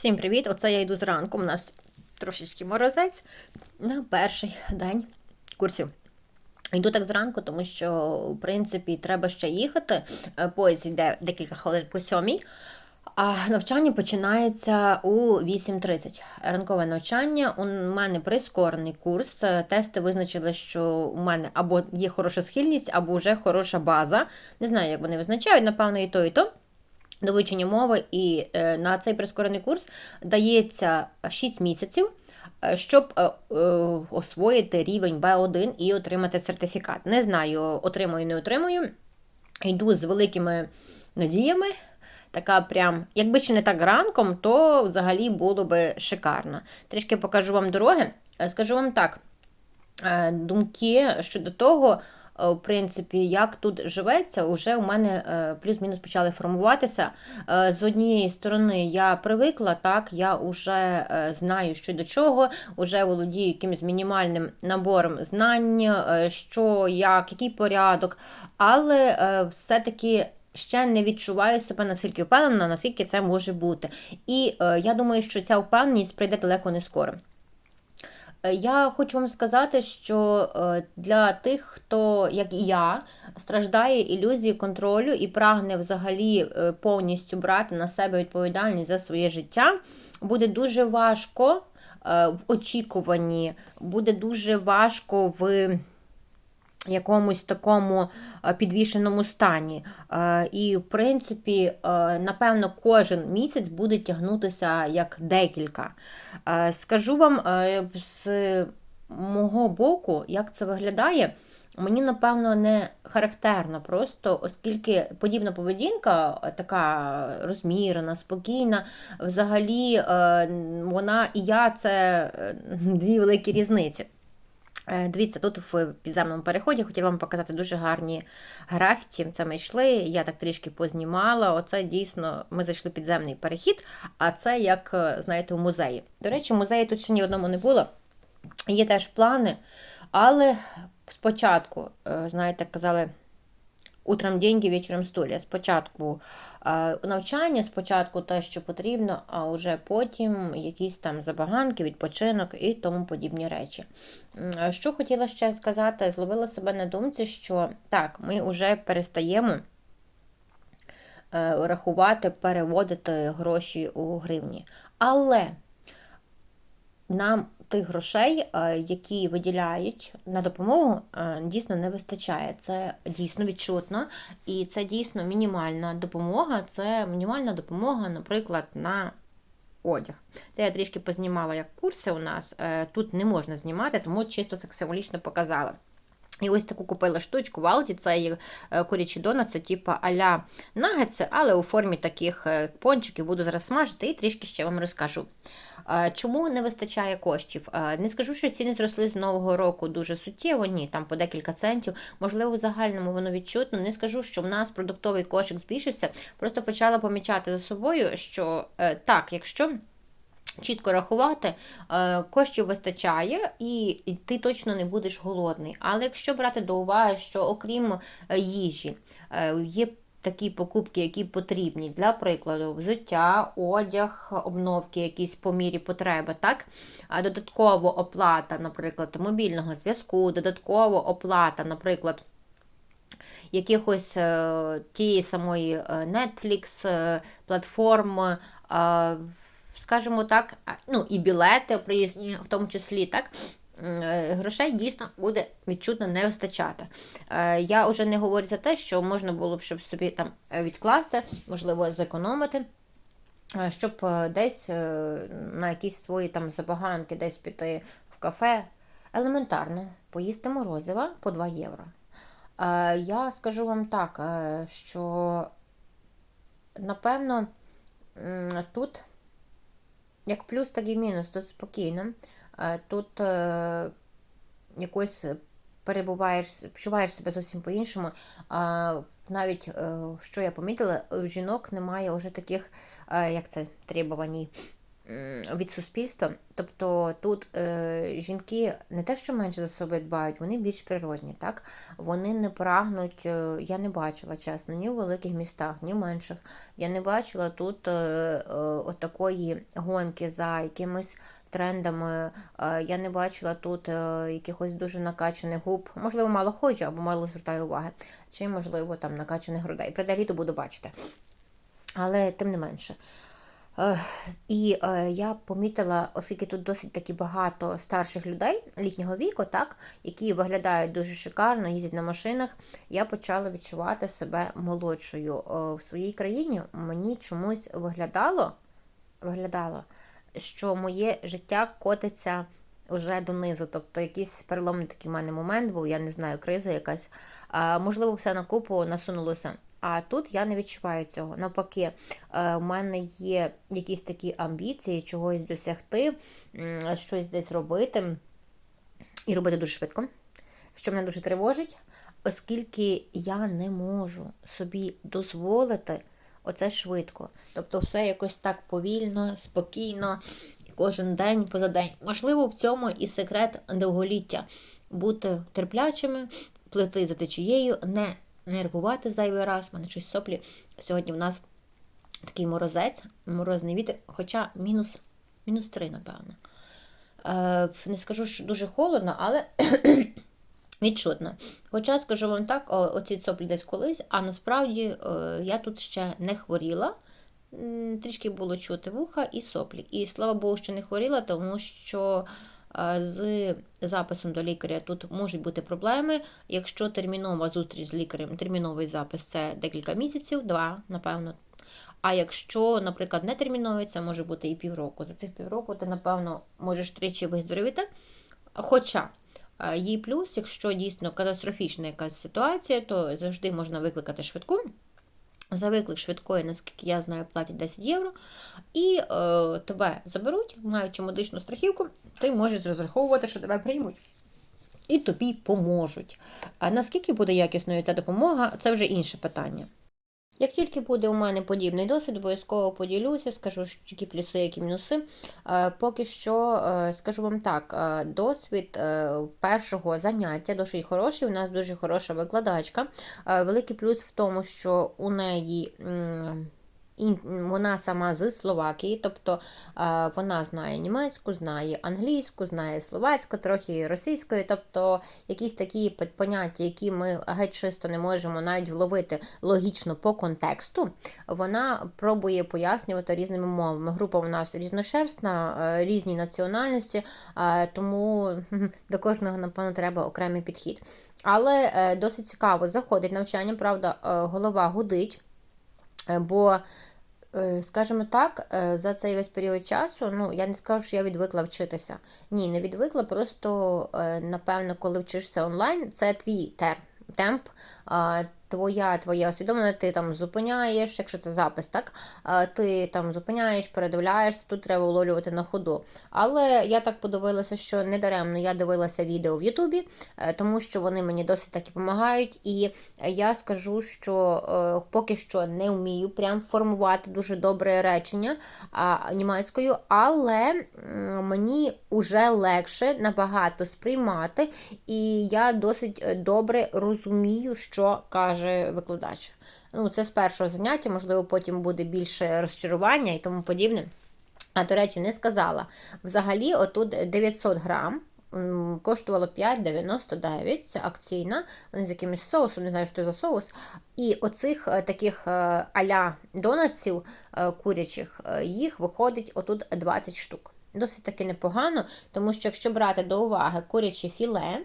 Всім привіт! Оце я йду зранку. У нас трошечки морозець на перший день курсів. Йду так зранку, тому що, в принципі, треба ще їхати. Е, Поїзд йде декілька хвилин по сьомій. А навчання починається у 8.30. Ранкове навчання. У мене прискорений курс. Е, Тести визначили, що у мене або є хороша схильність, або вже хороша база. Не знаю, як вони визначають, напевно, і то, і то до вивчення мови, і е, на цей прискорений курс дається 6 місяців, е, щоб е, освоїти рівень B1 і отримати сертифікат. Не знаю, отримую, не отримую. Йду з великими надіями. Така прям, якби ще не так ранком, то взагалі було би шикарно. Трішки покажу вам дороги. Скажу вам так, думки щодо того, е, в принципі, як тут живеться, вже у мене е, плюс-мінус почали формуватися. Е, З однієї сторони, я привикла, так, я вже е, знаю, що до чого, вже володію якимось мінімальним набором знань, е, що, як, який порядок, але е, все-таки. Ще не відчуваю себе настільки впевнена, наскільки це може бути. І е, я думаю, що ця впевненість прийде далеко не скоро. Е, Я хочу вам сказати, що е, для тих, хто, як і я, страждає ілюзією контролю і прагне взагалі е, повністю брати на себе відповідальність за своє життя, буде дуже важко в очікуванні, буде дуже важко в якомусь такому е, підвішеному стані. Е, І, в принципі, е, напевно, кожен місяць буде тягнутися як декілька. Скажу вам з мого боку, як це виглядає. Мені, напевно, не характерно просто, оскільки подібна поведінка, така розмірена, спокійна, взагалі вона і я це дві великі різниці. Е, Дивіться, тут в підземному переході хотіла вам показати дуже гарні графіті. Це ми йшли, я так трішки познімала. Оце дійсно ми зайшли підземний перехід, а це як, е, знаєте, у музеї. До речі, музеї тут ще ні одному не було. Є теж плани, але спочатку, е, знаєте, казали. Утром деньги, вечором стулья. Спочатку навчання, спочатку те, що потрібно, а вже потім якісь там забаганки, відпочинок і тому подібні речі. Що хотіла ще сказати, зловила себе на думці, що так, ми вже перестаємо е, рахувати, переводити гроші у гривні. Але нам тих грошей, е, які виділяють на допомогу, е, дійсно не вистачає. Це дійсно відчутно, і це дійсно мінімальна допомога. Це мінімальна допомога, наприклад, на одяг. Це я трішки познімала як курси у нас. Е, Тут не можна знімати, тому чисто це символічно показала. І ось таку купила штучку в Алді, це є е, курячі донати, типу а-ля нагетси, але у формі таких е, пончиків буду зараз смажити і трішки ще вам розкажу. Е, Чому не вистачає коштів? Не скажу, що ціни зросли з нового року дуже суттєво, ні, там по декілька центів. Можливо, в загальному воно відчутно. Не скажу, що в нас продуктовий кошик збільшився. Просто почала помічати за собою, що так, якщо. Чітко рахувати, е, коштів вистачає, і ти точно не будеш голодний. Але якщо брати до уваги, що окрім е, їжі е, є такі покупки, які потрібні, для прикладу, взуття, одяг, обновки якісь по мірі потреби, так? Додатково оплата, наприклад, мобільного зв'язку, додатково оплата, наприклад, якихось тієї самої Netflix, платформ, скажімо так, ну і білети приїзні, в тому числі, так. е, Грошей дійсно буде відчутно не вистачати. Е, Я вже не говорю за те, що можна було б щоб собі там відкласти, можливо, зекономити, е, щоб десь на якісь свої там забаганки, десь піти в кафе. Елементарно, поїсти морозива по 2 євро. Я скажу вам так, що напевно тут як плюс, так і мінус, тут спокійно. Е, Тут е, якось перебуваєш, почуваєш себе зовсім по-іншому. Навіть, е, що я помітила, у жінок немає вже таких, як це, требувань, від суспільства. Тобто тут е, жінки не те, що менше за себе дбають, вони більш природні, так? Вони не прагнуть, е, я не бачила, чесно, ні в великих містах, ні в менших. Я не бачила тут е, е, отакої гонки за якимось трендами. Е, Я не бачила тут е, якихось дуже накачаних губ. Можливо, мало ходжу або мало звертаю уваги, чи, можливо, там накачаних грудей. При літо буду бачити. Але тим не менше. І е, я помітила, оскільки тут досить таки багато старших людей літнього віку, так, які виглядають дуже шикарно, їздять на машинах, я почала відчувати себе молодшою. Е, В своїй країні мені чомусь виглядало, виглядало, що моє життя котиться вже донизу. Тобто якийсь переломний такий в мене момент був, я не знаю, криза якась. Можливо, все на купу насунулося. А тут я не відчуваю цього. Навпаки, е, в мене є якісь такі амбіції, чогось досягти, щось десь робити і робити дуже швидко, що мене дуже тривожить, оскільки я не можу собі дозволити оце швидко. Тобто все якось так повільно, спокійно, кожен день поза день. Можливо, в цьому і секрет довголіття бути терплячими, плити за течією, не нервувати зайвий раз. У мене щось соплі. Сьогодні в нас такий морозець, морозний вітер, хоча мінус, мінус 3, напевно. Е, не скажу, що дуже холодно, але відчутно. Хоча, скажу вам так, о- оці соплі десь колись, а насправді е, я тут ще не хворіла. Трішки було чути вуха і соплі. І слава Богу, що не хворіла, тому що з записом до лікаря тут можуть бути проблеми. Якщо термінова зустріч з лікарем, терміновий запис це декілька місяців, два, напевно. А якщо, наприклад, не терміновий, це може бути і півроку. За цих півроку ти, напевно, можеш тричі виздоровіти. Хоча е, їй плюс, якщо дійсно катастрофічна якась ситуація, то завжди можна викликати швидку. За виклик швидкої, наскільки я знаю, платять 10 євро, і е, тебе заберуть, маючи медичну страхівку, ти можеш розраховувати, що тебе приймуть. І тобі поможуть. А наскільки буде якісною ця допомога, це вже інше питання. Як тільки буде у мене подібний досвід, обов'язково поділюся, скажу, які плюси, які мінуси. Е, Поки що е, скажу вам так, е, досвід першого заняття досить хороший. У нас дуже хороша викладачка. Великий плюс в тому, що у неї. Вона сама з Словакії, тобто е, вона знає німецьку, знає англійську, знає словацьку, трохи російської, тобто якісь такі поняття, які ми геть чисто не можемо навіть вловити логічно по контексту, вона пробує пояснювати різними мовами. Група у нас різношерстна, е, різні національності, е, тому до кожного, напевно, треба окремий підхід. Але досить цікаво заходить навчання, правда, голова гудить. Бо, скажімо так, е, за цей весь період часу, ну, я не скажу, що я відвикла вчитися. Ні, не відвикла, просто, е, напевно, коли вчишся онлайн, це твій тер, темп, твоя, твоє усвідомлення, ти там зупиняєш, якщо це запис, так? Ти там зупиняєш, передивляєшся, тут треба уловлювати на ходу. Але я так подивилася, що недаремно я дивилася відео в Ютубі, е, тому що вони мені досить таки допомагають. І я скажу, що е, поки що не вмію прям формувати дуже добре речення німецькою, але мені вже легше набагато сприймати, і я досить е, добре розумію, що каже викладач. Ну, це з першого заняття, можливо, потім буде більше розчарування і тому подібне. А, до речі, не сказала. Взагалі, отут 900 грам. Коштувало 5,99, це акційна, вони з якимось соусом, не знаю, що це за соус. І оцих е, таких е, аля донатсів е, курячих, їх виходить отут 20 штук. Досить таки непогано, тому що якщо брати до уваги куряче філе,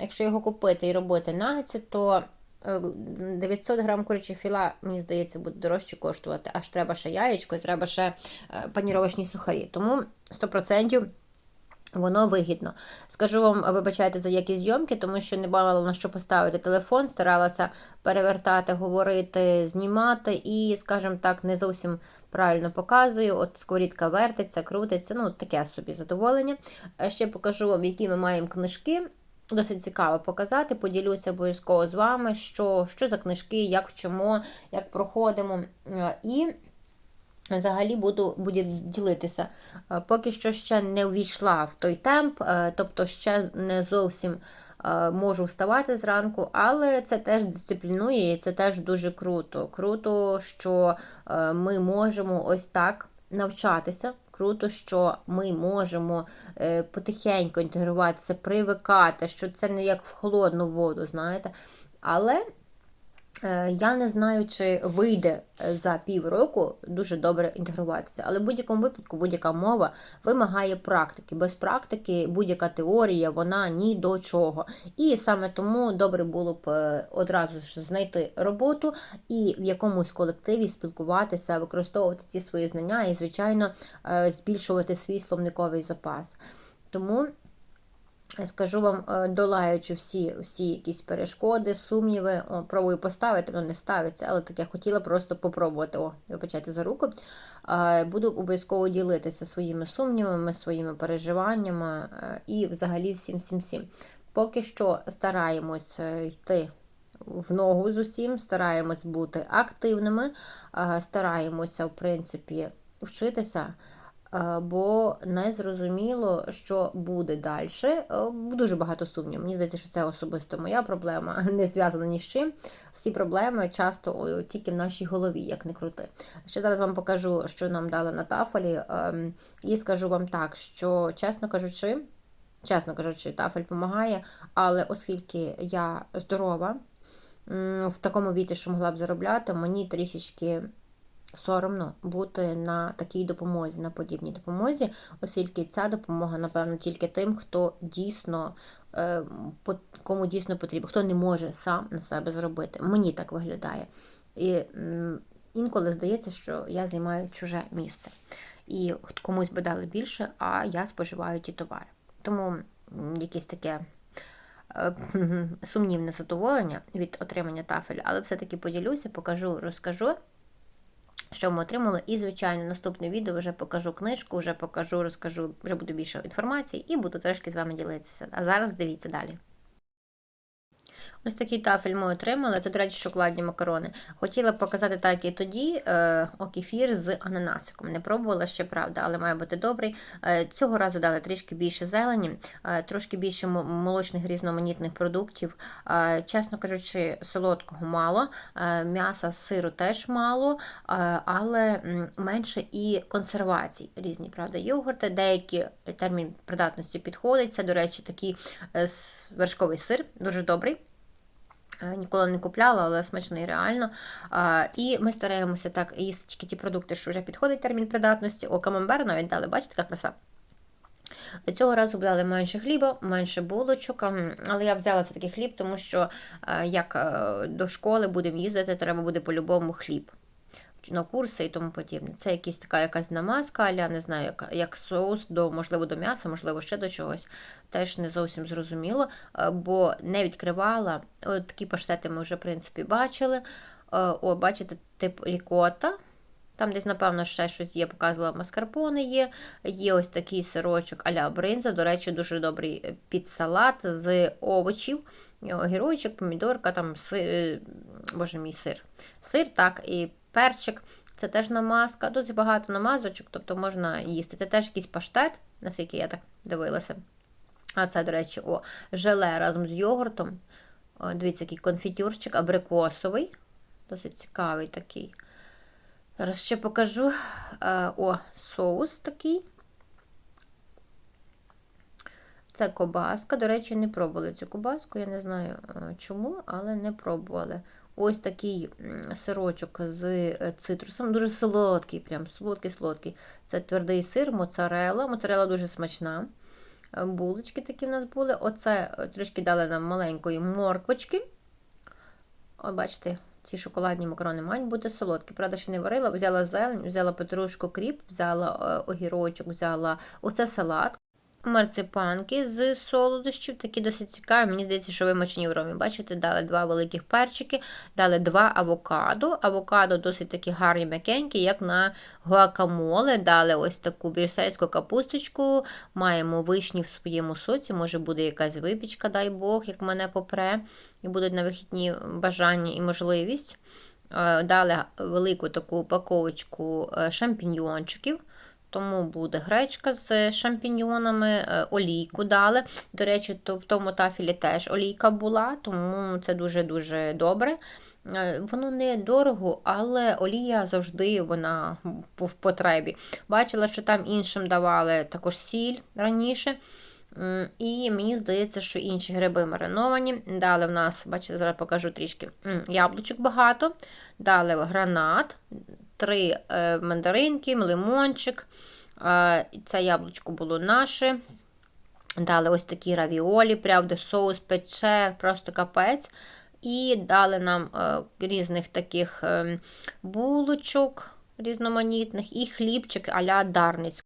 якщо його купити і робити нагетси, то 900 грам курячого філа, мені здається, буде дорожче коштувати. Аж треба ще яєчко і треба ще е, паніровочні сухарі. Тому 100% Воно вигідно. Скажу вам, вибачайте за якісь зйомки, тому що не мала на що поставити телефон, старалася перевертати, говорити, знімати і, скажімо так, не зовсім правильно показую. От сковорідка вертиться, крутиться, ну таке собі задоволення. А Ще покажу вам, які ми маємо книжки. Досить цікаво показати, поділюся обов'язково з вами, що, що за книжки, як вчимо, як проходимо. Е, І Взагалі буду, буду ділитися. Е, Поки що ще не увійшла в той темп, е, тобто ще не зовсім можу вставати зранку, але це теж дисциплінує і це теж дуже круто. Круто, що ми можемо ось так навчатися. Круто, що ми можемо е, потихеньку інтегруватися, привикати, що це не як в холодну воду, знаєте. Але Я не знаю, чи вийде е, за півроку дуже добре інтегруватися, але в будь-якому випадку будь-яка мова вимагає практики. Без практики будь-яка теорія, вона ні до чого. І саме тому добре було б е, одразу ж знайти роботу і в якомусь колективі спілкуватися, використовувати ці свої знання і, звичайно, е, збільшувати свій словниковий запас. Тому. Скажу вам, е, долаючи всі всі якісь перешкоди, сумніви, о, пробую поставити, воно не ставиться, але так я хотіла просто попробувати. О, вибачайте за руку. Буду обов'язково ділитися своїми сумнівами, своїми переживаннями е, і взагалі всім всім всім. Поки що стараємось е, йти в ногу з усім, стараємось бути активними, стараємося, в принципі, вчитися. Е, бо не зрозуміло, що буде далі. Дуже багато сумнівів. Мені здається, що це особисто моя проблема, не зв'язана ні з чим. Всі проблеми часто тільки в нашій голові, як не крути. Ще зараз вам покажу, що нам дали на тафелі, ем, і скажу вам так, що, чесно кажучи, чесно кажучи, тафель допомагає, але оскільки я здорова, в такому віці, що могла б заробляти, мені трішечки соромно бути на такій допомозі, на подібній допомозі, оскільки ця допомога, напевно, тільки тим, хто дійсно е, кому дійсно потрібно, хто не може сам на себе зробити. Мені так виглядає. І інколи здається, що я займаю чуже місце. І комусь би дали більше, а я споживаю ті товари. Тому якесь таке е, сумнівне задоволення від отримання тафелю, але все-таки поділюся, покажу, розкажу що ми отримали. І, звичайно, наступне відео вже покажу книжку, вже покажу, розкажу, вже буде більше інформації і буду трошки з вами ділитися. А зараз дивіться далі. Ось такий тафель ми отримали. Це, до речі, шоколадні макарони. Хотіла показати так і тоді е, окефір з ананасиком. Не пробувала ще, правда, але має бути добрий. Е, цього разу дали трішки більше зелені, е, трошки більше молочних різноманітних продуктів. Е, чесно кажучи, солодкого мало, е, м'яса, сиру теж мало, е, але менше і консервацій різні, правда, йогурти, деякі термін придатності підходить. Це, до речі, такий е, вершковий сир, дуже добрий. Ніколи не купляла, але смачний реально. І ми стараємося так їсти тільки ті продукти, що вже підходить термін придатності. О, камамбер навіть дали, бачите, яка краса. Цього разу дали менше хліба, менше булочок, але я взяла все такий хліб, тому що е, як е, до школи будемо їздити, треба буде по-любому хліб. На курси і тому подібне. Це якась така якась намазка, аля, не знаю, як, як соус, до, можливо, до м'яса, можливо, ще до чогось. Теж не зовсім зрозуміло, е, бо не відкривала. От такі паштети ми вже, в принципі, бачили. Е, О, бачите, тип рікота. Там десь, напевно, ще щось є, показувала маскарпоне є. Є ось такий сирочок а-ля бринза. До речі, дуже добрий е, під салат з овочів. Огірочок, помідорка, там си... боже мій сир. Сир, так, і перчик. Це теж намазка. Досить багато намазочок, тобто можна їсти. Це теж якийсь паштет, наскільки я так дивилася. А це, до речі, о, желе разом з йогуртом. О, дивіться, який конфітюрчик, абрикосовий. Досить цікавий такий. Зараз ще покажу. Е, О, соус такий. Це кобаска. До речі, не пробували цю кобаску. Я не знаю е, чому, але не пробували. Ось такий сирочок з е, цитрусом. Дуже солодкий, прям солодкий-солодкий. Це твердий сир, моцарела. Моцарела дуже смачна. Е, Булочки такі в нас були. Оце е, трішки дали нам маленької морквочки. О, бачите, ці шоколадні макарони мають бути солодкі. Правда, ще не варила, взяла зелень, взяла петрушку, кріп, взяла огірочок, взяла оце салат. Марципанки з солодощів, такі досить цікаві. Мені здається, що вимочені в ромі. Бачите, дали два великих перчики, дали два авокадо. Авокадо досить такі гарні м'якенькі, як на гуакамоле. Дали ось таку брюссельську капусточку. Маємо вишні в своєму соці. Може буде якась випічка, дай Бог, як мене попре, і будуть на вихідні бажання і можливість. Е, Дали велику таку упаковочку е, шампіньйончиків. Тому буде гречка з шампіньйонами, е, олійку дали. До речі, то в тому тафілі теж олійка була, тому це дуже-дуже добре. Е, Воно не дорого, але олія завжди вона в потребі. Бачила, що там іншим давали також сіль раніше. І мені здається, що інші гриби мариновані. Дали в нас, бачите, зараз покажу трішки яблучок багато. Дали гранат, три е, мандаринки, лимончик. Е, Це яблучко було наше. Дали ось такі равіолі, правда, соус пече, просто капець. І дали нам е, різних таких е, булочок різноманітних і хлібчик а-ля Дарницький.